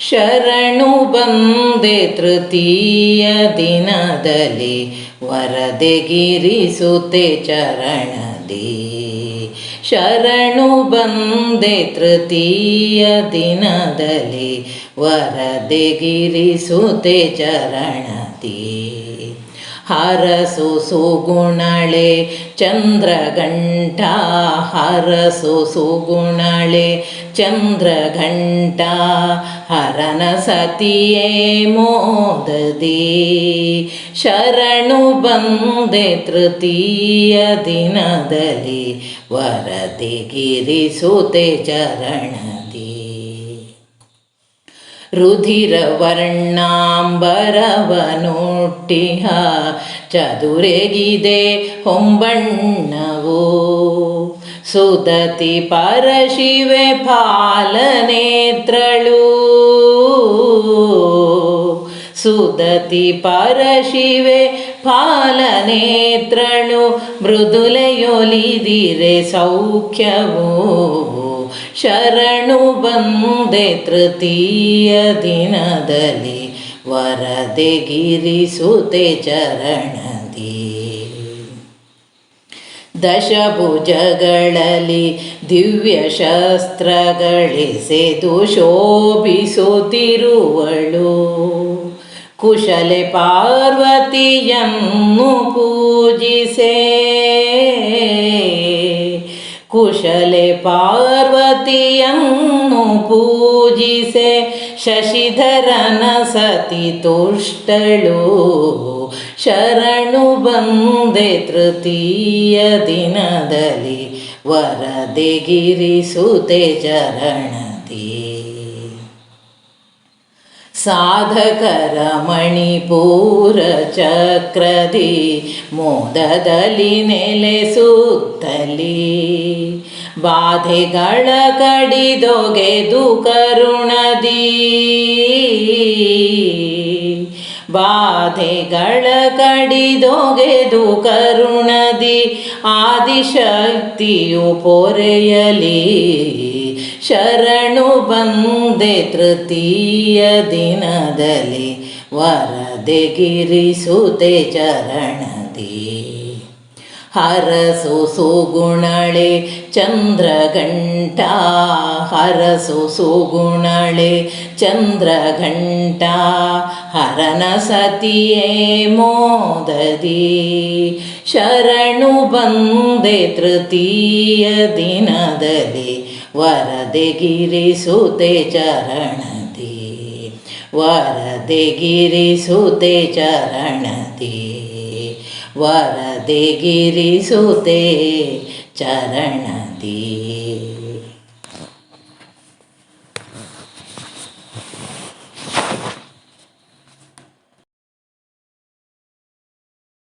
ಶರಣು ಬಂದೆ ತೃತೀಯ ದಿನದಲ್ಲಿ ವರದೆಗಿರಿಸುತ್ತೆ ಚರಣದಿ. ಶರಣು ಬಂದೆ ತೃತೀಯ ದಿನದಲ್ಲಿ ವರದೆಗಿರಿಸುತ್ತೆ ಚರಣದಿ. ಹರಸು ಸುಗುಣಳೆ, ಚಂದ್ರಘಂಟ ಹರಸು ಸುಗುಣಳೆ, ಚಂದ್ರಘಂಟ ಹರನ ಸತಿಯೇ ಮೋದದಿ. ಶರಣು ಬಂದೆ ತೃತೀಯ ದಿನದಲ್ಲಿ, ವರದಿ ಗಿರಿಸುತ್ತೆ ಚರಣದಿ. ರುಧಿರ ವರ್ಣಾಂಬರವನುಟ್ಟಿಹ ಚದುರೆಗಿದೆ ಹೊಂಬಣ್ಣವು. ಸುದತಿ ಪರಶಿವೆ ಪಾಲನೇತ್ರಳು ಸುದತಿ ಪರಶಿವೆ ಪಾಲನೇತ್ರಳು ಮೃದುಲೆಯೊಲಿದಿರೆ ಸೌಖ್ಯವು. ಶರಣು ಬಂದೆ ತೃತೀಯ ದಿನದಲ್ಲಿ ವರದೆ ವರದೆಗಿರಿಸುತ್ತೆ ಚರಣದಿ. ದಶಭುಜಗಳಲ್ಲಿ ದಿವ್ಯ ಶಸ್ತ್ರಗಳಿಸೆದು ಶೋಭಿಸುತ್ತಿರುವಳು. ಕುಶಲೆ ಪಾರ್ವತಿಯನ್ನು ಪೂಜಿಸೆ ಕುಶಲೆ ಪಾರ್ವತಿಯನ್ನು ಪೂಜಿಸೆ ಶಶಿಧರನ ಸತಿ ತುಷ್ಟಳು. ಶರಣು ಬಂದೆ ತೃತೀಯ ದಿನದಲ್ಲಿ ವರದೆಗಿರಿಸುತ್ತೆ ಚರಣದಿ. ಸಾಧಕರ ಮಣಿಪೂರ ಚಕ್ರದಿ ಮೋದದಲ್ಲಿ ನೆಲೆಸುತ್ತಲಿ. ಬಾಧೆಗಳ ಕಡಿದೊಗೆದು ಕರುಣದಿ ಬಾಧೆಗಳ ಕಡಿದೊಗೆದು ಕರುಣದಿ ಆದಿಶಕ್ತಿಯು ಪೊರೆಯಲಿ. ಶರಣು ಬಂದೆ ತೃತೀಯ ದಿನದಲ್ಲಿ ವರದೆಗಿರಿಸುತ್ತೆ ಚರಣದಿ. ಹರಸು ಸುಗುಣಳೆ ಚಂದ್ರಘಂಟ. ಹರಸು ಸುಗುಣಳೆ ಚಂದ್ರಘಂಟ. ಹರನ ಸತಿಯೇ ಮೋದದಿ, ಶರಣು ಬಂದೆ ತೃತೀಯ ದಿನದಲ್ಲಿ ವರದೆಗಿರಿಸುತ್ತೆ ಚರಣದಿ ವರದೆಗಿರಿಸುತ್ತೆ ಚರಣದಿ. ವರದೆಗಿರಿಸುತ್ತೆ ಚರಣದಿ.